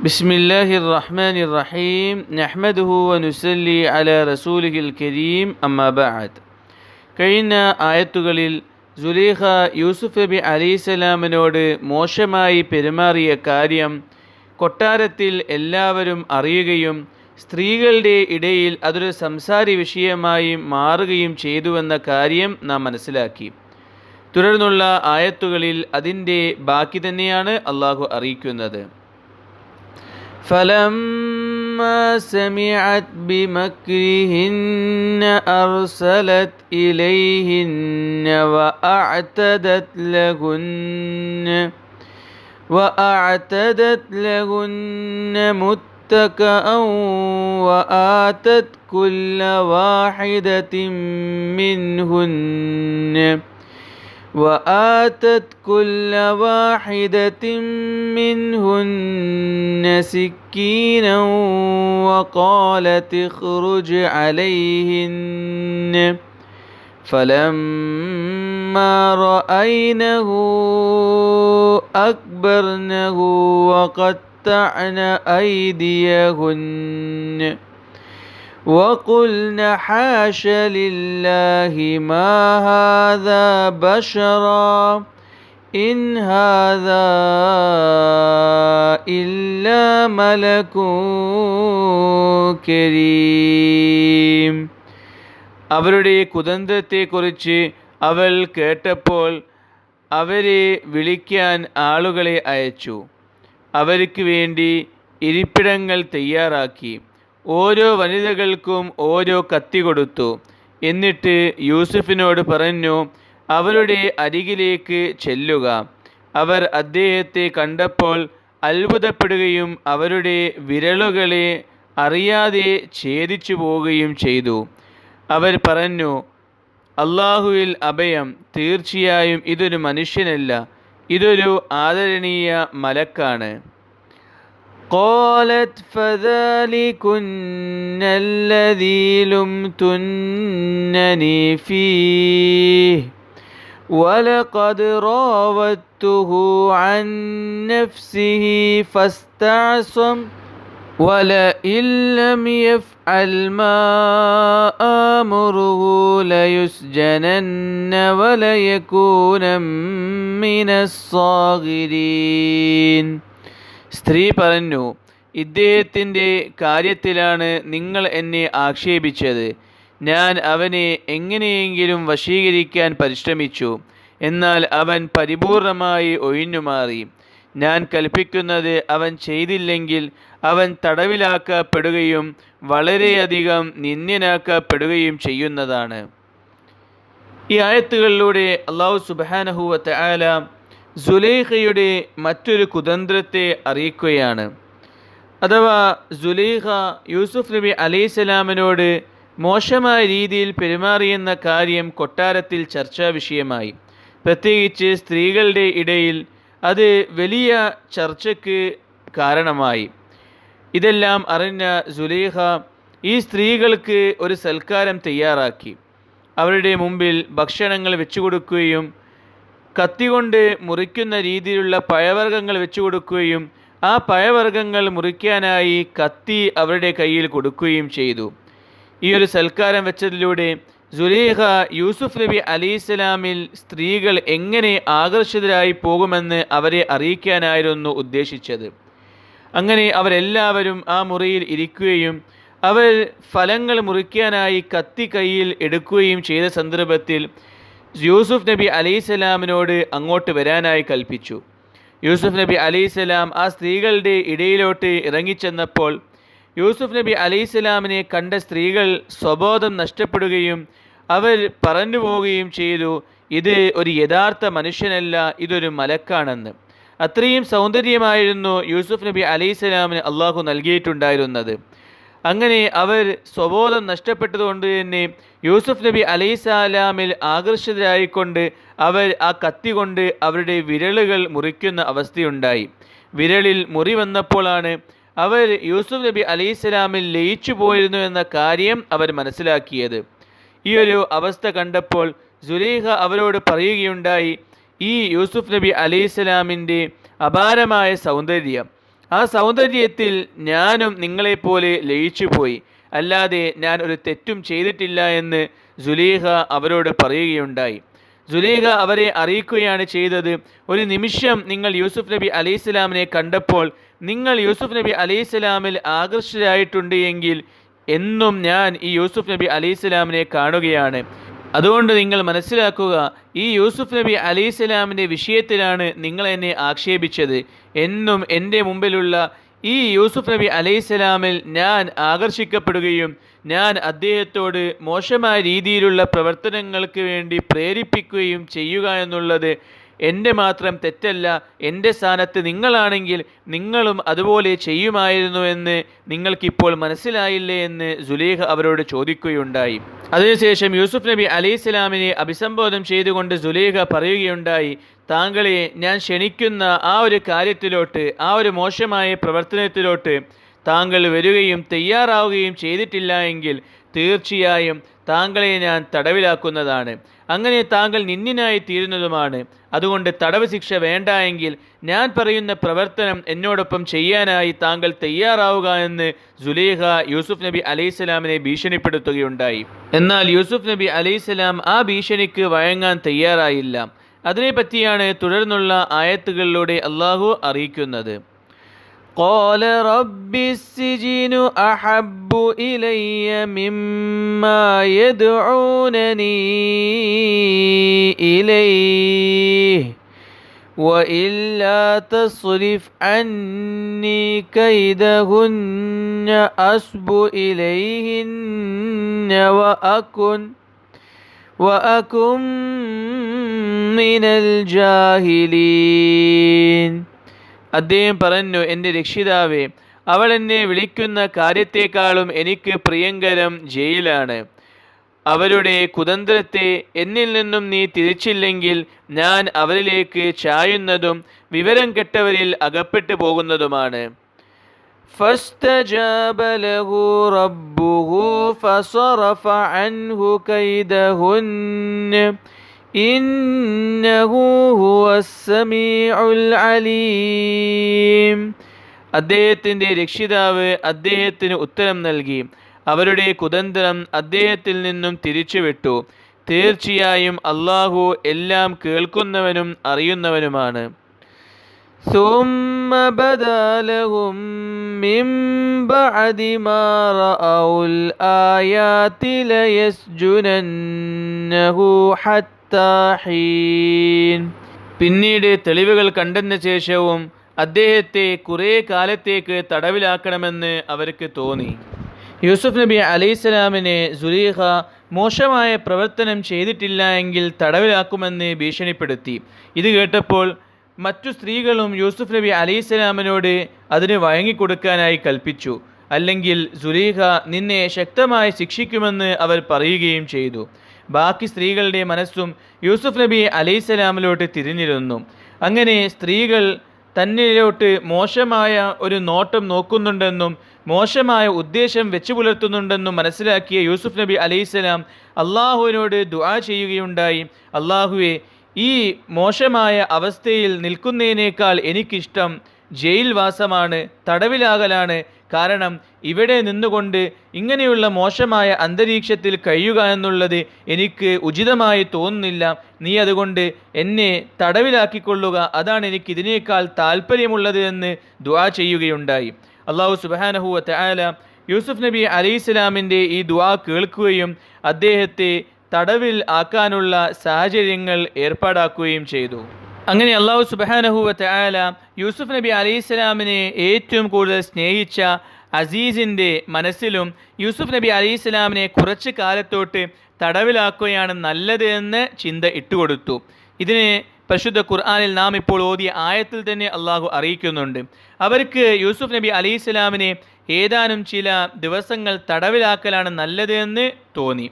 بسم الله الرحمن الرحيم نحمده ونسلي على رسوله الكريم أما بعد കഴിഞ്ഞ ആയത്തുകളിൽ സുലൈഖ യൂസുഫ് നബി അലൈഹിസ്സലാമിനോട് മോശമായി പെരുമാറിയ കാര്യം കൊട്ടാരത്തിൽ എല്ലാവരും അറിയുകയും സ്ത്രീകളുടെ ഇടയിൽ അതൊരു സംസാര വിഷയമായി മാറുകയും ചെയ്തുവെന്ന കാര്യം നാം മനസ്സിലാക്കി തുടർന്നുള്ള ആയത്തുകളിൽ അതിൻ്റെ ബാക്കി തന്നെയാണ് അള്ളാഹു അറിയിക്കുന്നത് فلما سمعت بمكرهن أرسلت إليهن وأعتدت لهن وأعتدت لهن متكأ وآتت كل واحدة منهن وآتت كل واحدة منهن سكينا وقالت اخرج عليهن. فلما رأينه أكبرنه وقطعن أيديهن. وقلن حاش لله ما هذا بشرا إن هذا إلا ملك كريم അവരുടെ കുതന്ത്രത്തെക്കുറിച്ച് അവൾ കേട്ടപ്പോൾ അവരെ വിളിക്കാൻ ആളുകളെ അയച്ചു അവർക്ക് വേണ്ടി ഇരിപ്പിടങ്ങൾ തയ്യാറാക്കി ഓരോ വനിതകൾക്കും ഓരോ കത്തി കൊടുത്തു. എന്നിട്ട് യൂസുഫിനോട് പറഞ്ഞു അവരുടെ അരികിലേക്ക് ചെല്ലുക. അവർ അദ്ദേഹത്തെ കണ്ടപ്പോൾ അത്ഭുതപ്പെടുകയും അവരുടെ വിരലുകളെ അറിയാതെ ഛേദിച്ചു പോവുകയും ചെയ്തു. അവർ പറഞ്ഞു അള്ളാഹുവിൽ അഭയം തീർച്ചയായും ഇതൊരു മനുഷ്യനല്ല ഇതൊരു ആദരണീയ മലക്കാണ്. قالت فذلكن الذي لمتنني فيه ولقد راودته عن نفسه فاستعصم ولئن لم يفعل ما آمره ليسجنن وليكون من الصاغرين സ്ത്രീ പറഞ്ഞു ഇദ്ദേഹത്തിന്റെ കാര്യത്തിലാണ് നിങ്ങൾ എന്നെ ആക്ഷേപിച്ചത്. ഞാൻ അവനെ എങ്ങനെയെങ്കിലും വശീകരിക്കാൻ പരിശ്രമിച്ചു. എന്നാൽ അവൻ പരിപൂർണമായി ഒഴിഞ്ഞുമാറി. ഞാൻ കൽപ്പിക്കുന്നത് അവൻ ചെയ്തില്ലെങ്കിൽ അവൻ തടവിലാക്കപ്പെടുകയും വളരെയധികം നിന്ദ്യനാക്കപ്പെടുകയും ചെയ്യുന്നതാണ്. ഈ ആയത്തുകളിലൂടെ അള്ളാഹു സുബാനഹുവത്തെ ആല സുലൈഖയുടെ മറ്റൊരു കുതന്ത്രത്തെ അറിയിക്കുകയാണ്. അഥവാ സുലൈഖ യൂസുഫ് നബി അലൈസലാമിനോട് മോശമായ രീതിയിൽ പെരുമാറിയെന്ന കാര്യം കൊട്ടാരത്തിൽ ചർച്ചാ വിഷയമായി. പ്രത്യേകിച്ച് സ്ത്രീകളുടെ ഇടയിൽ അത് വലിയ ചർച്ചയ്ക്ക് കാരണമായി. ഇതെല്ലാം അറിഞ്ഞ സുലൈഖ ഈ സ്ത്രീകൾക്ക് ഒരു സൽക്കാരം തയ്യാറാക്കി. അവരുടെ മുമ്പിൽ ഭക്ഷണങ്ങൾ വെച്ചു കൊടുക്കുകയും കത്തി കൊണ്ട് മുറിക്കുന്ന രീതിയിലുള്ള പഴവർഗങ്ങൾ വെച്ചു കൊടുക്കുകയും ആ പഴവർഗങ്ങൾ മുറിക്കാനായി കത്തി അവരുടെ കയ്യിൽ കൊടുക്കുകയും ചെയ്തു. ഈ ഒരു സൽക്കാരം വെച്ചതിലൂടെ സുലേഖ യൂസുഫ് നബി അലി ഇസ്ലാമിൽ സ്ത്രീകൾ എങ്ങനെ ആകർഷിതരായി പോകുമെന്ന് അവരെ അറിയിക്കാനായിരുന്നു ഉദ്ദേശിച്ചത്. അങ്ങനെ അവരെല്ലാവരും ആ മുറിയിൽ ഇരിക്കുകയും അവർ ഫലങ്ങൾ മുറിക്കാനായി കത്തി കയ്യിൽ എടുക്കുകയും ചെയ്ത സന്ദർഭത്തിൽ യൂസുഫ് നബി അലൈസലാമിനോട് അങ്ങോട്ട് വരാനായി കൽപ്പിച്ചു. യൂസുഫ് നബി അലൈസലാം ആ സ്ത്രീകളുടെ ഇടയിലോട്ട് ഇറങ്ങിച്ചെന്നപ്പോൾ യൂസുഫ് നബി അലൈസലാമിനെ കണ്ട സ്ത്രീകൾ സ്വബോധം നഷ്ടപ്പെടുകയും അവർ പറഞ്ഞു പോവുകയും ചെയ്തു. ഇത് ഒരു യഥാർത്ഥ മനുഷ്യനല്ല ഇതൊരു മലക്കാണെന്ന്. അത്രയും സൗന്ദര്യമായിരുന്നു യൂസുഫ് നബി അലൈസലാമിന് അള്ളാഹു നൽകിയിട്ടുണ്ടായിരുന്നത്. അങ്ങനെ അവർ സ്വബോധം നഷ്ടപ്പെട്ടതുകൊണ്ട് തന്നെ യൂസുഫ് നബി അലൈഹിസ്സലാമിൽ ആകർഷിതരായിക്കൊണ്ട് അവർ ആ കത്തി കൊണ്ട് അവരുടെ വിരലുകൾ മുറിക്കുന്ന അവസ്ഥയുണ്ടായി. വിരലിൽ മുറി വന്നപ്പോഴാണ് അവർ യൂസുഫ് നബി അലൈഹിസ്സലാമിൽ ലയിച്ചു പോയിരുന്നു എന്ന കാര്യം അവർ മനസ്സിലാക്കിയത്. ഈ ഒരു അവസ്ഥ കണ്ടപ്പോൾ സുലൈഖ അവരോട് പറയുകയുണ്ടായി ഈ യൂസുഫ് നബി അലൈഹിസ്സലാമിന്റെ അപാരമായ സൗന്ദര്യം ആ സൗന്ദര്യത്തിൽ ഞാനും നിങ്ങളെപ്പോലെ ലയിച്ചുപോയി. അല്ലാതെ ഞാൻ ഒരു തെറ്റും ചെയ്തിട്ടില്ല എന്ന് സുലീഹ അവരോട് പറയുകയുണ്ടായി. സുലീഹ അവരെ അറിയിക്കുകയാണ് ചെയ്തത്. ഒരു നിമിഷം നിങ്ങൾ യൂസുഫ് നബി അലൈഹിസ്സലാമിനെ കണ്ടപ്പോൾ നിങ്ങൾ യൂസുഫ് നബി അലൈഹിസ്സലാമിൽ ആകർഷരായിട്ടുണ്ട് എങ്കിൽ എന്നും ഞാൻ ഈ യൂസുഫ് നബി അലൈഹിസ്സലാമിനെ കാണുകയാണ്. അതുകൊണ്ട് നിങ്ങൾ മനസ്സിലാക്കുക ഈ യൂസുഫ് നബി അലൈഹിസ്സലാമിന്റെ വിഷയത്തിലാണ് നിങ്ങൾ എന്നെ ആക്ഷേപിച്ചത് എന്നും എന്റെ മുമ്പിലുള്ള ഈ യൂസുഫ് നബി അലൈഹിസ്സലാമിൽ ഞാൻ ആകർഷിക്കപ്പെടുകയും ഞാൻ അദ്ദേഹത്തോട് മോശമായ രീതിയിലുള്ള പ്രവർത്തനങ്ങൾക്ക് വേണ്ടി പ്രേരിപ്പിക്കുകയും ചെയ്യുക എന്നുള്ളത് എന്റെ മാത്രം തെറ്റല്ല എന്റെ സ്ഥാനത്ത് നിങ്ങളാണെങ്കിൽ നിങ്ങളും അതുപോലെ ചെയ്യുമായിരുന്നു എന്ന് നിങ്ങൾക്കിപ്പോൾ മനസ്സിലായില്ലേ എന്ന് സുലേഖ അവരോട് ചോദിക്കുകയുണ്ടായി. അതിനുശേഷം യൂസുഫ് നബി അലൈഹി സ്വലാമിനെ അഭിസംബോധന ചെയ്തുകൊണ്ട് സുലേഖ പറയുകയുണ്ടായി താങ്കളെ ഞാൻ ക്ഷണിക്കുന്ന ആ ഒരു കാര്യത്തിലോട്ട് ആ ഒരു മോശമായ പ്രവർത്തനത്തിലോട്ട് താങ്കൾ വരികയും തയ്യാറാവുകയും ചെയ്തിട്ടില്ല എങ്കിൽ തീർച്ചയായും താങ്കളെ ഞാൻ തടവിലാക്കുന്നതാണ്. അങ്ങനെ താങ്കൾ നിന്നിനായി തീരുന്നതുമാണ് അതുകൊണ്ട് തടവ് ശിക്ഷ വേണ്ട എങ്കിൽ ഞാൻ പറയുന്ന പ്രവർത്തനം എന്നോടൊപ്പം ചെയ്യാനായി താങ്കൾ തയ്യാറാവുക എന്ന് സുലേഖ യൂസുഫ് നബി അലൈഹിസ്സലാമിനെ ഭീഷണിപ്പെടുത്തുകയുണ്ടായി. എന്നാൽ യൂസുഫ് നബി അലൈഹിസ്സലാം ആ ഭീഷണിക്ക് വഴങ്ങാൻ തയ്യാറായില്ല. അതിനെപ്പറ്റിയാണ് തുടർന്നുള്ള ആയത്തുകളിലൂടെ അള്ളാഹു അറിയിക്കുന്നത്. قال رب السجن أحب إلي مما يدعونني إليه وإلا تصرف عني كيدهن أسب إليهن وأكن وأكن من الجاهلين. അദ്ദേഹം പറഞ്ഞു എൻ്റെ രക്ഷിതാവേ അവൾ എന്നെ വിളിക്കുന്ന കാര്യത്തെക്കാളും എനിക്ക് പ്രിയങ്കരം ജയിലാണ് അവരുടെ കുതന്ത്രത്തെ എന്നിൽ നിന്നും നീ തിരിച്ചില്ലെങ്കിൽ ഞാൻ അവരിലേക്ക് ചായുന്നതും വിവരം കെട്ടവരിൽ അകപ്പെട്ടു പോകുന്നതുമാണ് فاستجاب له ربه فصرف عنه كيدهن إنه هو السميع العليم അദ്ദേഹത്തിൻ്റെ രക്ഷിതാവ് അദ്ദേഹത്തിന് ഉത്തരം നൽകി അവരുടെ കുതന്ത്രം അദ്ദേഹത്തിൽ നിന്നും തിരിച്ചുവിട്ടു തീർച്ചയായും അള്ളാഹു എല്ലാം കേൾക്കുന്നവനും അറിയുന്നവനുമാണ് ثم بدا لهم من بعد ما رأوا الآيات ليسجننه حتى മുസ്തഹീൻ പിന്നീട് തെളിവുകൾ കണ്ടെന്ന ശേഷവും അദ്ദേഹത്തെ കുറേ കാലത്തേക്ക് തടവിലാക്കണമെന്ന് അവർക്ക് തോന്നി. യൂസുഫ് നബി അലൈസലാമിനെ സുലീഹ മോശമായ പ്രവർത്തനം ചെയ്തിട്ടില്ല എങ്കിൽ തടവിലാക്കുമെന്ന് ഭീഷണിപ്പെടുത്തി. ഇത് കേട്ടപ്പോൾ മറ്റു സ്ത്രീകളും യൂസുഫ് നബി അലൈസലാമിനോട് അതിന് വഴങ്ങിക്കൊടുക്കാനായി കൽപ്പിച്ചു. അല്ലെങ്കിൽ സുലീഹ നിന്നെ ശക്തമായി ശിക്ഷിക്കുമെന്ന് അവർ പറയുകയും ചെയ്തു. ബാക്കി സ്ത്രീകളുടെ മനസ്സും യൂസുഫ് നബി അലൈസലാമിലോട്ട് തിരിഞ്ഞിരുന്നു. അങ്ങനെ സ്ത്രീകൾ തന്നിലോട്ട് മോശമായ ഒരു നോട്ടം നോക്കുന്നുണ്ടെന്നും മോശമായ ഉദ്ദേശം വെച്ചു പുലർത്തുന്നുണ്ടെന്നും മനസ്സിലാക്കിയ യൂസുഫ് നബി അലൈഹിസ്സലാം അള്ളാഹുവിനോട് ദുആ ചെയ്യുകയുണ്ടായി. അള്ളാഹുവെ ഈ മോശമായ അവസ്ഥയിൽ നിൽക്കുന്നതിനേക്കാൾ എനിക്കിഷ്ടം ജയിൽവാസമാണ് തടവിലാകലാണ് കാരണം ഇവിടെ നിന്നുകൊണ്ട് ഇങ്ങനെയുള്ള മോശമായ അന്തരീക്ഷത്തിൽ കഴിയുക എന്നുള്ളത് എനിക്ക് ഉചിതമായി തോന്നുന്നില്ല. നീ അതുകൊണ്ട് എന്നെ തടവിലാക്കിക്കൊള്ളുക. അതാണ് എനിക്ക് ഇതിനേക്കാൾ താല്പര്യമുള്ളത് എന്ന് ദുവാ ചെയ്യുകയുണ്ടായി. അള്ളാഹു സുബാനഹുവത്തെ തആല യൂസുഫ് നബി അലൈഹി ഇസ്ലാമിന്റെ ഈ ദുവാ കേൾക്കുകയും അദ്ദേഹത്തെ തടവിൽ ആക്കാനുള്ള സാഹചര്യങ്ങൾ ഏർപ്പാടാക്കുകയും ചെയ്തു. അങ്ങനെ അള്ളാഹു സുബാനഹുവത്തെ ആല യൂസുഫ് നബി അലൈഹി സ്വലാമിനെ ഏറ്റവും കൂടുതൽ സ്നേഹിച്ച അസീസിന്റെ മനസ്സിലും യൂസുഫ് നബി അലൈഹി സ്വലാമിനെ കുറച്ച് കാലത്തോട്ട് തടവിലാക്കുകയാണ് നല്ലത് എന്ന് ചിന്ത ഇട്ടുകൊടുത്തു. ഇതിന് പരിശുദ്ധ ഖുർആാനിൽ നാം ഇപ്പോൾ ഓതിയ ആയത്തിൽ തന്നെ അള്ളാഹു അറിയിക്കുന്നുണ്ട്. അവർക്ക് യൂസുഫ് നബി അലൈഹി സ്വലാമിനെ ഏതാനും ചില ദിവസങ്ങൾ തടവിലാക്കലാണ് നല്ലത് എന്ന് തോന്നി.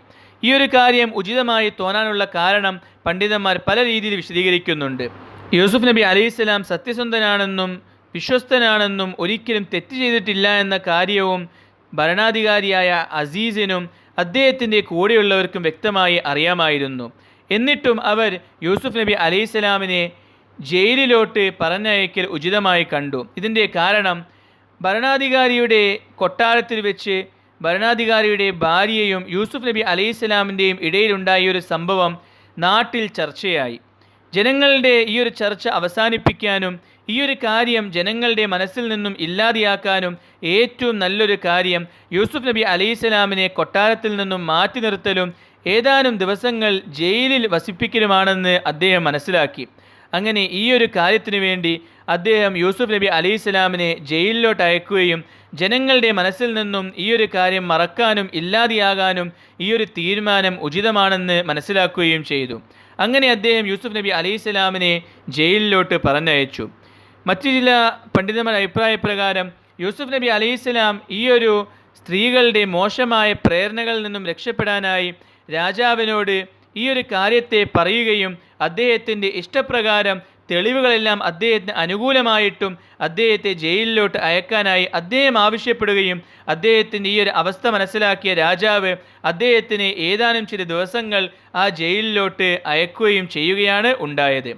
ഈ ഒരു കാര്യം ഉചിതമായി തോന്നാനുള്ള കാരണം പണ്ഡിതന്മാർ പല രീതിയിൽ വിശദീകരിക്കുന്നുണ്ട്. യൂസുഫ് നബി അലൈഹിസ്സലാം സത്യസന്ധനാണെന്നും വിശ്വസ്തനാണെന്നും ഒരിക്കലും തെറ്റ് ചെയ്തിട്ടില്ല എന്ന കാര്യവും ഭരണാധികാരിയായ അസീസിനും അദ്ദേഹത്തിന്റെ കൂടെയുള്ളവർക്കും വ്യക്തമായി അറിയാമായിരുന്നു. എന്നിട്ടും അവർ യൂസുഫ് നബി അലൈഹിസ്സലാമിനെ ജയിലിലോട്ട് പറഞ്ഞയക്കൽ ഉചിതമായി കണ്ടു. ഇതിന്റെ കാരണം ഭരണാധികാരിയുടെ കൊട്ടാരത്തിൽ വെച്ച് ഭരണാധികാരിയുടെ ഭാര്യയും യൂസുഫ് നബി അലൈഹി സ്വലാമിന്റെയും ഇടയിലുണ്ടായ ഒരു സംഭവം നാട്ടിൽ ചർച്ചയായി. ജനങ്ങളുടെ ഈ ഒരു ചർച്ച അവസാനിപ്പിക്കാനും ഈ ഒരു കാര്യം ജനങ്ങളുടെ മനസ്സിൽ നിന്നും ഇല്ലാതെയാക്കാനും ഏറ്റവും നല്ലൊരു കാര്യം യൂസുഫ് നബി അലൈഹി സ്വലാമിനെ കൊട്ടാരത്തിൽ നിന്നും മാറ്റി നിർത്തലും ഏതാനും ദിവസങ്ങൾ ജയിലിൽ വസിപ്പിക്കലുമാണെന്ന് അദ്ദേഹം മനസ്സിലാക്കി. അങ്ങനെ ഈ ഒരു കാര്യത്തിനു വേണ്ടി അദ്ദേഹം യൂസുഫ് നബി അലി ഇസ്ലാമിനെ ജയിലിലോട്ട് അയക്കുകയും ജനങ്ങളുടെ മനസ്സിൽ നിന്നും ഈ ഒരു കാര്യം മറക്കാനും ഇല്ലാതെയാകാനും ഈ ഒരു തീരുമാനം ഉചിതമാണെന്ന് മനസ്സിലാക്കുകയും ചെയ്തു. അങ്ങനെ അദ്ദേഹം യൂസുഫ് നബി അലി ഇസ്ലാമിനെ ജയിലിലോട്ട് പറഞ്ഞയച്ചു. മറ്റു ചില പണ്ഡിതന്മാരുടെ അഭിപ്രായപ്രകാരം യൂസുഫ് നബി അലി ഇസ്ലാം ഈ ഒരു സ്ത്രീകളുടെ മോശമായ പ്രേരണകളിൽ നിന്നും രക്ഷപ്പെടാനായി രാജാവിനോട് ഈ ഒരു കാര്യത്തെ പറയുകയും അദ്ദേഹത്തിന്റെ ഇഷ്ടപ്രകാരം തെളിവുകളെല്ലാം അദ്ദേഹത്തിന് അനുകൂലമായിട്ടും അദ്ദേഹത്തെ ജയിലിലോട്ട് അയക്കാനായി അദ്ദേഹം ആവശ്യപ്പെടുകയും അദ്ദേഹത്തിന്റെ ഈ ഒരു അവസ്ഥ മനസ്സിലാക്കിയ രാജാവ് അദ്ദേഹത്തിന് ഏതാനും ചില ദിവസങ്ങൾ ആ ജയിലിലോട്ട് അയക്കുകയും ചെയ്യുകയാണ് ഉണ്ടായത്.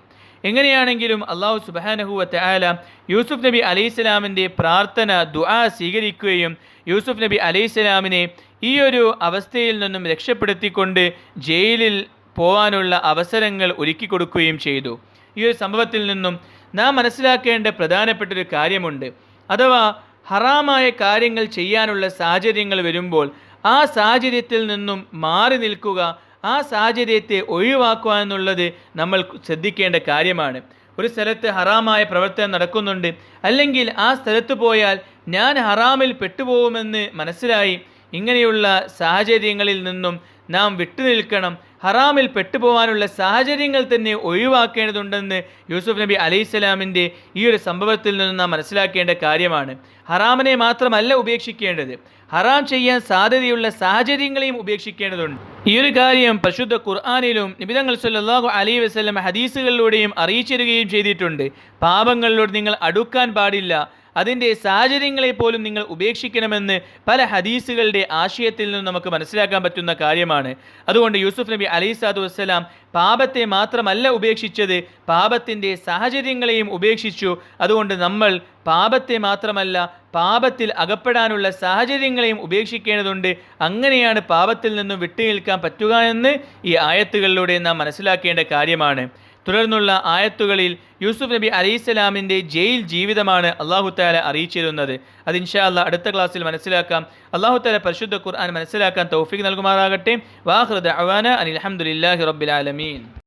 എങ്ങനെയാണെങ്കിലും അള്ളാഹു സുബാനഹുവ ആല യൂസുഫ് നബി അലൈഹി സ്വലാമിന്റെ പ്രാർത്ഥന ദുആ സ്വീകരിക്കുകയും യൂസുഫ് നബി അലൈഹി സ്വലാമിനെ ഈ ഒരു അവസ്ഥയിൽ നിന്നും രക്ഷപ്പെടുത്തിക്കൊണ്ട് ജയിലിൽ പോവാനുള്ള അവസരങ്ങൾ ഒരുക്കി കൊടുക്കുകയും ചെയ്തു. ഈ ഒരു സംഭവത്തിൽ നിന്നും നാം മനസ്സിലാക്കേണ്ട പ്രധാനപ്പെട്ട ഒരു കാര്യമുണ്ട്. അഥവാ ഹറാമായ കാര്യങ്ങൾ ചെയ്യാനുള്ള സാഹചര്യങ്ങൾ വരുമ്പോൾ ആ സാഹചര്യത്തിൽ നിന്നും മാറി നിൽക്കുക ആ സാഹചര്യത്തെ ഒഴിവാക്കുക എന്നുള്ളത് നമ്മൾ ശ്രദ്ധിക്കേണ്ട കാര്യമാണ്. ഒരു സ്ഥലത്ത് ഹറാമായ പ്രവർത്തനം നടക്കുന്നുണ്ട്. അല്ലെങ്കിൽ ആ സ്ഥലത്ത് പോയാൽ ഞാൻ ഹറാമിൽ പെട്ടുപോകുമെന്ന് മനസ്സിലായി ഇങ്ങനെയുള്ള സാഹചര്യങ്ങളിൽ നിന്നും നാം വിട്ടുനിൽക്കണം ഹറാമിൽ പെട്ടുപോകാനുള്ള സാഹചര്യങ്ങൾ തന്നെ ഒഴിവാക്കേണ്ടതുണ്ടെന്ന് യൂസുഫ് നബി അലൈഹിസ്സലാമിന്റെ ഈ ഒരു സംഭവത്തിൽ നിന്നും നാം മനസ്സിലാക്കേണ്ട കാര്യമാണ്. ഹറാമിനെ മാത്രമല്ല ഉപേക്ഷിക്കേണ്ടത്. ഹറാം ചെയ്യാൻ സാധ്യതയുള്ള സാഹചര്യങ്ങളെയും ഉപേക്ഷിക്കേണ്ടതുണ്ട്. ഈ ഒരു കാര്യം പരിശുദ്ധ ഖുർആാനിലും നിബിതങ്ങൾ സല്ലാഹു അലൈ വസ്ലം ഹദീസുകളിലൂടെയും അറിയിച്ചിരുകയും ചെയ്തിട്ടുണ്ട്. പാപങ്ങളിലൂടെ നിങ്ങൾ അടുക്കാൻ പാടില്ല. അതിന്റെ സാഹചര്യങ്ങളെ പോലും നിങ്ങൾ ഉപേക്ഷിക്കണമെന്ന് പല ഹദീസുകളുടെ ആശയത്തിൽ നിന്നും നമുക്ക് മനസ്സിലാക്കാൻ പറ്റുന്ന കാര്യമാണ്. അതുകൊണ്ട് യൂസുഫ് നബി അലൈഹി സാദു വസ്സലാം പാപത്തെ മാത്രമല്ല ഉപേക്ഷിച്ചത് പാപത്തിന്റെ സാഹചര്യങ്ങളെയും ഉപേക്ഷിച്ചു. അതുകൊണ്ട് നമ്മൾ പാപത്തെ മാത്രമല്ല പാപത്തിൽ അകപ്പെടാനുള്ള സാഹചര്യങ്ങളെയും ഉപേക്ഷിക്കേണ്ടതുണ്ട്. അങ്ങനെയാണ് പാപത്തിൽ നിന്നും വിട്ടുനിൽക്കാൻ പറ്റുക എന്ന് ഈ ആയത്തുകളിലൂടെ നാം മനസ്സിലാക്കേണ്ട കാര്യമാണ്. തുടർന്നുള്ള ആയത്തുകളിൽ യൂസുഫ് നബി അലൈഹിസ്സലാമിന്റെ ജയിൽ ജീവിതമാണ് അള്ളാഹു താല അറിയിച്ചിരുന്നത്. അത് ഇൻഷാ അല്ലാ അടുത്ത ക്ലാസ്സിൽ മനസ്സിലാക്കാം. അള്ളാഹു താല പരിശുദ്ധ ഖുർആൻ മനസ്സിലാക്കാൻ തൗഫീഖ് നൽകുമാറാകട്ടെ. വാഹൃദ് അവാന അനിൽ അഹമ്മദില്ലാഹി റബ്ബിൽ ആലമീൻ.